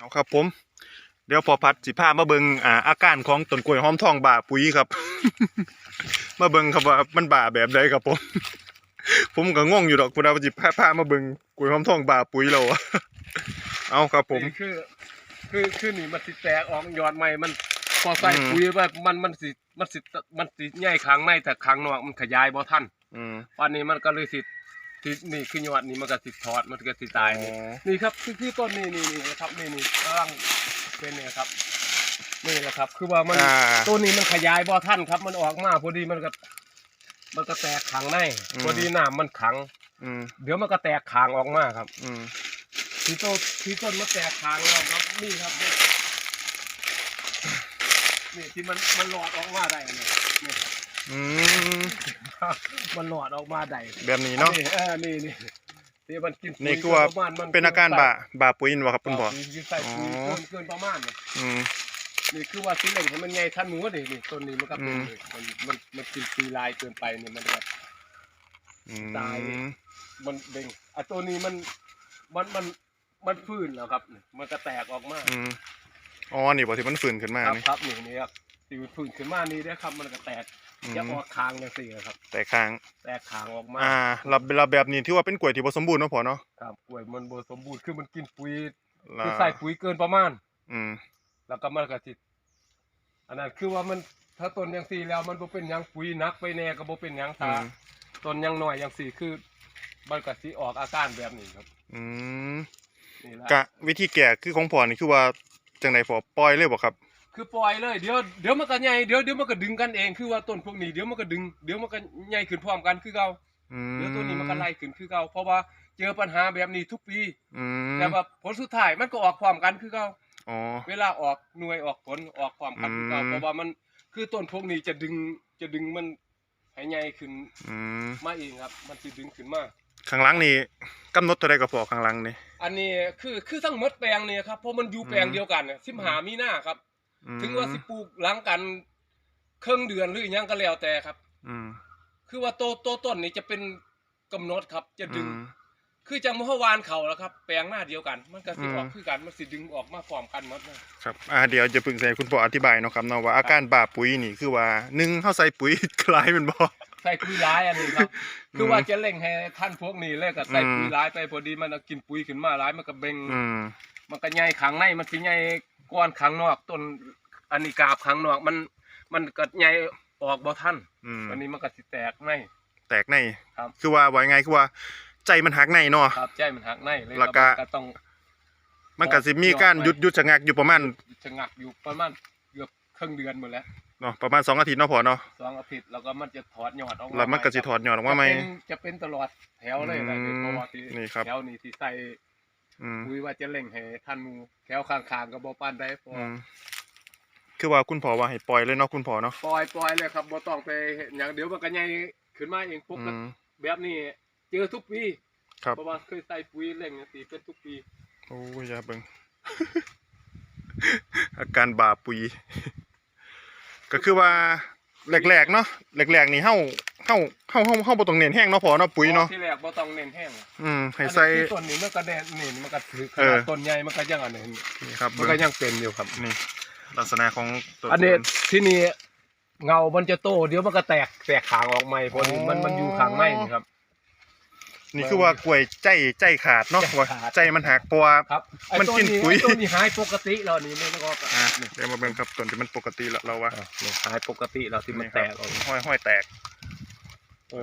เอาครับผม เดี๋ยวพอพัดสิพามาเบิงอ่าอาการของต้นกล้วยหอมทองบ่าปุ๋ยครับ มาเบิงครับว่ามันบ่าแบบใดครับผม ผมก็งงอยู่ดอกพุ่นเอาสิพาพามาเบิงกล้วยหอมทองบ่าปุ๋ยเราอะเอาครับผม นี่คือคือคือนี่มันสิแตกออกยอดใหม่มันพอใส่อืม ปุ๋ยว่ามันมันสิมันสิมันสิใหญ่ข้างในแต่ข้างนอกมันขยายบ่ทันอืม วันนี้มันก็เลยสิ สินี่คือยอดนี่มันก็สิถอดมันก็สิตายนี่อ๋อนี่ครับคือคือต้นนี่นี่นี่นะครับนี่นี่กำลังเป็นเนี่ยครับนี่แหละครับ คือว่ามันอ่า ต้นนี้มันขยายบ่ทันครับ มันออกมาพอดีมันก็ มันก็แตกขังในอืม พอดีน้ำมันขัง อืมเดี๋ยวมันก็แตกขางออกมาครับ อืมที่ต้นที่ต้นมันแตกขางแล้วครับนี่ครับนี่นี่ที่มันมันหลอดออกมาได้เนี่ยนี่ อืมมันหลอดออกมาได้แบบนี้เนาะนี่เออนี่นี่ที่มันกินปุ๋ยนี่คือว่าเกิประมณมัเป็นอาการบ่าบ่าปุ๋ยนี่บ่ครับคุณพ่อกินใส่ปุ๋ยอ๋อเกินเกินประมาณเนี่ยอืมนี่คือว่าสิ่งเหล่งให้มันใหญ่ท่านหมูนี่นี่ต้นนี้มันก็เป็นอืมนี่มันมันมันกินปีลายเกินไปเนี่ยมันแบบอืตายมมันเด้งอะตัวนี้มันมันมันมันฟื้นแล้วครับนี่มันก็แตกออกมาอืมอ๋อนี่บ่ที่มันฝืนขึ้นมาครับนี่ครับนี่นี่ครับตีมันฟื้นขึ้นมานี่ได้อครับ มันก็แตกอืม จะออกคางอย่างสี่ครับ แต่ค้าง แตกคางออกมาอ่ารับรับแบบนี้ถือว่าเป็นกล้วยที่บ่สมบูรณ์เนาะพ่อเนาะครับกล้วยมันบ่สมบูรณ์คือมันกินปุ๋ยแล้วคือใส่ปุ๋ยเกินประมาณ อืม แล้วก็มันก็สิอันนั้นคือว่ามันถ้าต้นอย่างสี่แล้วมันบ่เป็นหยังปุ๋ยหนักไปแน่ก็บ่เป็นหยังอืตามต้นยังน้อยอย่างสี่คือมันก็สิออกอาการแบบนี้ครับอืมนี่แหละกะวิธีแก่คือของพ่อนี่คือว่าจังไดพ่อปล่อยเลยบ่ครับ คือปล่อยเลยเดี๋ยวเดี๋ยวมันก็ใหญ่เดี๋ยวเดี๋ยวมันก็ดึงกันเองคือว่าต้นพวกนี้เดี๋ยวมันก็ดึงเดี๋ยวมันก็ใหญ่ขึ้นพร้อมกันคือเก่าอืมเดี๋ยวตัวนี้มันก็ไล่ขึ้นคือเก่าเพราะว่าเจอปัญหาแบบนี้ทุกปี อืมแต่ว่าผลสุดท้ายมันก็ออกพร้อมกันคือเก่าอ๋อ เวลาออกหน่วยออกผลออกพร้อมกันคือเก่าอืม เพราะว่ามันคือต้นพวกนี้จะดึงจะดึงมันให้ใหญ่ขึ้นอืมมาเองครับ มันจะดึงขึ้นมา ข้างหลังนี่กำหนดตัวใดก็พอข้างหลังนี่ อันนี้คือคือทั้งหมดแปลงเนี่ยครับเพราะมันอยู่แปลงเดียวกันสิบหามีหน้าครับอืม ถึงว่าสิปลูกหลังกันครึ่งเดือนหรือหยังก็แล้วแต่ครับ อืมคือว่าโตโตต้นนี่จะเป็นกำหนดครับ จะดึงอืมคือจังเมื่อวานเขาแล้วครับ แปลงหน้าเดียวกัน มันก็สิอืมออกคือกันมันสิดึงออกมาพร้อมกันหมดเลยครับอ่าเดี๋ยวจะปรึกษาคุณพ่ออธิบายเนาะครับเนาะว่าอาการบาปุ๋ยนี่คือว่าหนึ่งเฮาใส่ปุ๋ยคล้ายแมันบ่ใส่ปุ๋ยร้ายอันนี้ครับอืมคือว่าจะเล่งให้ท่านพวกนี้เลยก็ใส่อืมปุ๋ยร้ายไปพอดีมันเอากินปุ๋ยขึ้นมาร้ายมันก็เบ่งอืมมันก็ใหญ่ขังในมันสิใหญ่ ก้อนขังนอกต้นอันนี้กาบขังนอกมันมันก็ใหญ่ออกบ่ทันอืมอันนี้มันก็สิแตกใน แตกในครับ คือว่าว่าไงคือว่า ใจมันหักในเนาะ ครับใจมันหักในเลยแล้วก็ มันก็ต้อง มันก็สิมีการหยุดหยุดชะงักอยู่ประมาณชะงักอยู่ประมาณเกือบครึ่งเดือนหมดแล้วเนาะประมาณ2อาทิตย์เนาะพ่อเนาะสองอาทิตย์แล้วก็มันจะถอดยอดออกมาแล้วมันก็สิถอดยอดออกมาใหม่ จะเป็นจะเป็นตลอดแถวเลยนะอืมเพราะว่าที่นี่ครับ แถวนี้ที่ใส่ อืมคุยว่าจะเล่งให้ท่านหมูแถวข้างๆก็บ่ปานได้เพราะอืมคือว่าคุณพ่อว่าให้ปล่อยเลยเนาะคุณพ่อเนาะปล่อยปล่อยเลยครับบ่ต้องไปเฮ็ดหยังเดี๋ยวมันก็ใหญ่ขึ้นมาเองปุ๊บอืมแบบนี้เจอทุกปีครับ เพราะว่าเคยใส่ปุ๋ยเล่งจังซี่เป็นทุกปีโอ้ยอย่าเบิ่งอาการบาปุ๋ยก็คือว่าแรกๆเนาะแรกๆนี่เฮา เฮาเฮาเฮาเฮาบ่ต้องเน้นแห้งเนาะพอเนาะปุ๋ยเนาะที่แรกบ่ต้องเน้นแห้งอืมให้ใส่อันนี้ที่ต้นนี้มันก็แดนนี่มันก็ถือขเอนาอดต้นใหญ่มันก็ยังอันนี้นี่ครับมันเบิ่ก็งยังเป็นอยู่ครับนี่ลักษณะของตัวอันนี้ที่นี่เงามันจะโตเดี๋ยวมันก็แตกแตกขางออกใหม่พอดีมันมันอยู่ขางในนี่ครับ นี่คือว่ากล้วยใจใจขาดเนาะใจขาดว่าใจมันหักเพราะว่าครับไอ้มันต้นกินนี้ปุ๋ยไอ้ต้นนี้หายปกติแล้วนี่นี่แล้วก็อะเดี๋ยวมาเบิ่งครับต้นที่มันปกติแล้วเราว่าอะนี่หายปกติแล้วที่มันนี่คแตรับกออกห้อยห้อยแตก โอ้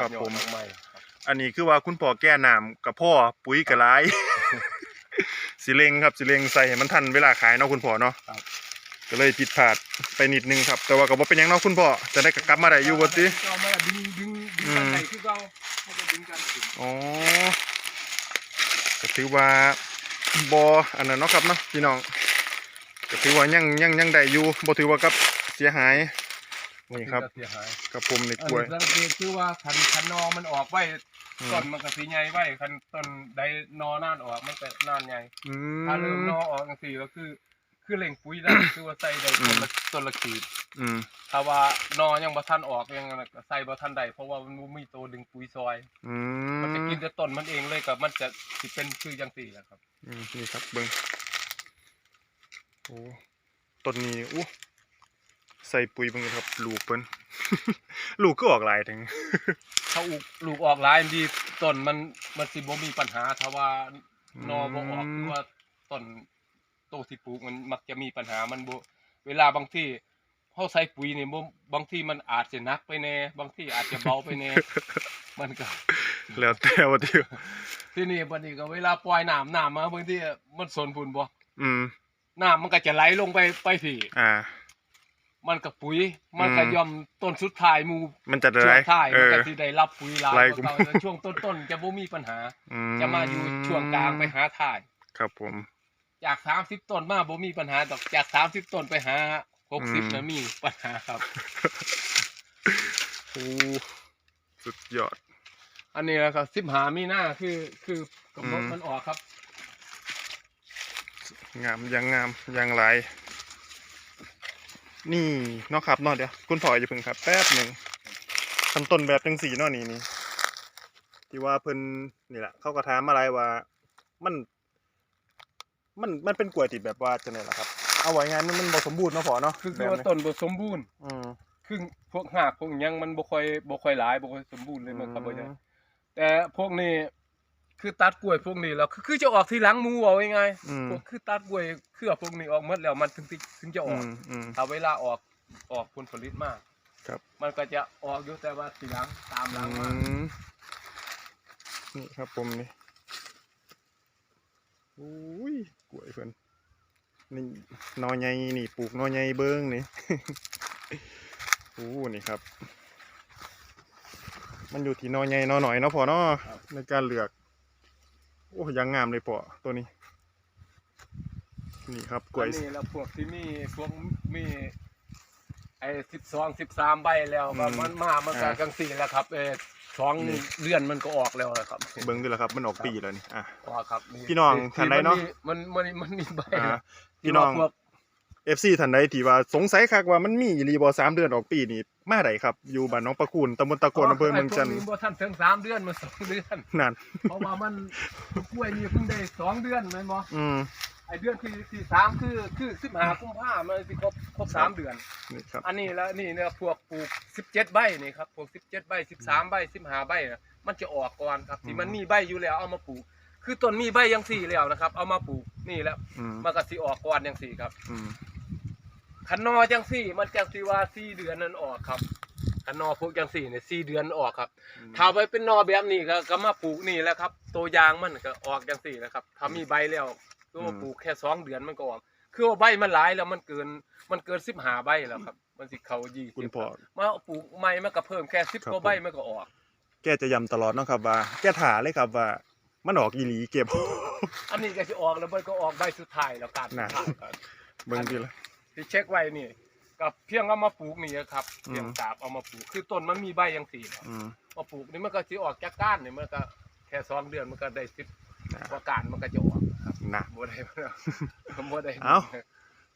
ครับผมยอดออกใหครับอันนี้คือว่าคุณพ่อแก้น้ำกับพ่อปุ๋ยกับหลายสิเลงครับสิเลงใส่ให้มันทันเวลาขายเนาะคุณพ่อเนาะครับ ก็เลยผิดพลาดไปนิดนึงครับ แต่ว่าก็บ่เป็นหยังเนาะคุณพ่อจะได้กลับมาได้อยู่บ่ติ เอามาดึงดึงดึงอืมกันไหนคือเราเขาจะดึงกันถึงอ๋อก็ถือว่าบ่อันนั้นเนาะครับเนาะพี่น้องก็ถือว่ายังยังยังได้อยู่บ่ถือว่ากับเสียหาย นี่ครับจะเสียหายกับผมนี่อันกล้วยนี้สังเกตคือว่าคันคันนอมันออกไว้อืมต้นมันก็สีใหญ่ไว้คันต้นใดนอน่านออกมันก็น่านใหญ่อืถ้าเริ่มนมอออกจังซี่ก็คือ คือเล่งปุ๋ยได้คือว่าใส่ได้ต้นละต้นละขีดอืมถ้าว่านอยังบ่ทันออกยังนั่นก็ใส่บ่ทันได้เพราะว่ามันบ่มีตัวดึงปุ๋ยซอยอืมันจะมกินแต่ต้นมันเองเลยก็มันจะสิเป็นคือจังซี่แหละครับอืมนี่ครับเบิ่งโอ้ต้นนี้อู้ ใส่ปุ๋ยเบิ่งครับลูกเพิ่น ลูกก็ออกหลายถึง ถ้าอุกลูกออกหลายดีต้นมันมันสิบ่มีปัญหาถ้าว่านอบ่ออกหรือว่าต้นโตที่ปลูกมันมักจะมีปัญหามันบ่เวลาบางที่เฮาใส่ปุ๋ยนี่บ่บางที่มันอาจจะหนักไปแน่บางที่อาจจะเบาไปแน่ มันก็ แล้วแต่ว่าที่ที่นี่บัดนี้ก็เวลาปล่อยน้ำน้ำมาบางทีมันสนพุ่นบ่อืมน้ำมันก็จะไหลลงไปไปพี่อ่า มันก็ปุ๋ย มันก็อืมย่อมต้นสุดท้ายหมู่มันจะได้ช่วงท้ายเอมันอ ก็สิได้รับปุ๋ยหลายไหลกว่ากูเก่าแต่ช่วงต้นๆจะบ่มีปัญหา อืจะมาอยู่ช่วงกลางไปหาท้าย ครับผม จากสามสิบต้นมาบ่มีปัญหาดอกจากสามสิบต้นไปหาหกสิบอืม นะมีปัญหาครับ โอ้สุดยอด อันนี้แหละครับสิบหามีหน้าคือคือกำหนดอืม มันออกครับ งามยังงามยังหลาย นี่เนาะครับเนาะเดี๋ยวคุณพ่ออย่าเพิ่งครับ แป๊บหนึ่งขั้นต้นแบบจังสีเนาะนี่นี่ที่ว่าเพิ่นนี่แหละเขาก็ถามอะไรว่า มัน มันมันเป็นกล้วยติดแบบว่าจะไหนล่ะครับ เอาไว้งานมันมันบ่สมบูรณ์เนาะพ่อเนาะคือแบคือบว่านี้ต้นบ่สมบูรณ์อืมคือพวกหากพวกหยังมันบ่ค่อยบ่ค่อยหลายบ่ค่อยสมบูรณ์เลยมันครับบ่ใช่แต่พวกนี้ คือตัดกล้วยพวกนี้แล้วคือคือจะออกทีหลังหมูเอาง่ายอืมๆพวกคือตัดกล้วยเครือพวกนี้ออกหมดแล้วมันถึงที่ถึงจะออือก มอืม ถ้าเวลาออกออกผลผลิตมาก ครับ มันก็จะออกอยู่แต่ว่าทีหลังตามหลังมาอืมนี่ครับผมนี่อุ้ยกล้วยเพิ่นนี่หนอใหญ่นี่ปลูกหนอใหญ่เบิ้งนี่ โอ้นี่ครับ มันอยู่ที่หนอใหญ่หนอหน่อยเนาะพอเนาะในการเลือก โอ้ยังงามเลยปอตัวนี้ นี่ครับกล้วยอันนี้แล้วพวกที่มีพวกมีไอ้สิบสองสิบสามใบแล้วอืมมันมันมามันก็อ่ากังสี่แล้วครับเออสองนี่เดือนมันก็ออกแล้วนะครับ เบิ้งด้วยละครับ มันออกปีแล้วนี่อะออกครับพี่น้องท่านใดเนาะมันมันมันมีใบอ่านะพี่น้องที่ว่าพวก เอฟซีท่านใดที่ว่าสงสัยคักว่ามันมีอีหลีบอสามเดือนออกปีนี่มาไดครับ อยู่บ้านหน้องประคุณตำบลตะโกนอำเภอเมืองจันทไพร์วกบ่ทันถึงสามเดือนมาสองเดือนนั่นเพราะว่ามันกล้วยนี่เพิ่งได้สองเดือนแม่นบ่อืมไอเดือนที่ที่สามคือคือสิบห้ากุมภามันสิครบครบสามเดือน นี่ครับอันนี้แล้วนี่เนี่ยพวกปลูกสิบเจ็ดใบนี่ครับพวกสิบเจ็ดใบสิบสามใบสิบห้าใบน่ะมันจะออกก่อนครับที่มันมีใบอยู่แล้วเอามาปลูก คือต้นมีใบยังสี่แล้วนะครับ เอามาปลูกนี่แล้วอืมมันก็สิออกก่อนยังสี่ครับ อืม คันนอจังสี่ มันจังสีว่าสี่เดือนนั้นออกครับคันนอพวกจังสี่เนี่ยสี่เดือนออกครับถ้าไปเป็นนอแบบนี้ก็ก็มาปลูกนี่แหล้วครับ ตัวยางมันก็ออกจังสี่แล้วครับถ้ามีใบแล้วก็มาปลูกแค่สองเดือนมันก็ออก คือว่าใบมันหลายแล้วมันเกินมันเกินสิบห้าใบแล้วครับ มันสิเขายี่สิบคุณพ่อ มาปลูกใหม่มันก็เพิ่มแค่สิบครับ กว่าใบผมมันก็ออก แกจะย้ำตลอดเนาะครับว่า แกถาเลยครับว่า มันออกอีหลีเก็บ อันนี้ก็จะออกแล้วมันก็ออกใบสุดท้ายแล้วการสุน่ะดท้ายครับเบิ่งดีละ ที่เช็คไว้นี่กับเพียงเอามาปลูกนี่ครับอืมเพียงตาบเอามาปลูกคือต้นมันมีใบยังสี่แล้วอืม มาปลูกนี่มันก็สิออกจากก้านนี่มันก็แค่สองเดือนมันก็ได้สิบนะกว่าก้านมันก็จะออกครับนะบ่ได้บ่ได้เอ้า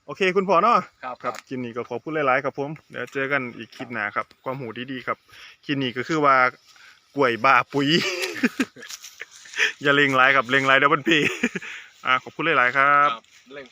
โอเคคุณพ่อเนาะ ครับคครัรับบ คลิปนี้ก็ขอพูดหลายๆครับผมเดี๋ยวเจอกันอีกคลิปหน้าครับ ความหูดีๆครับคลิปนี้ก็คือว่ากล้วยบ้าปุ๋ย อย่าเล็งหลายครับเล็งหลายเดี๋ยวมันพี อ่าขอบคุณหลายๆครับ เร่ง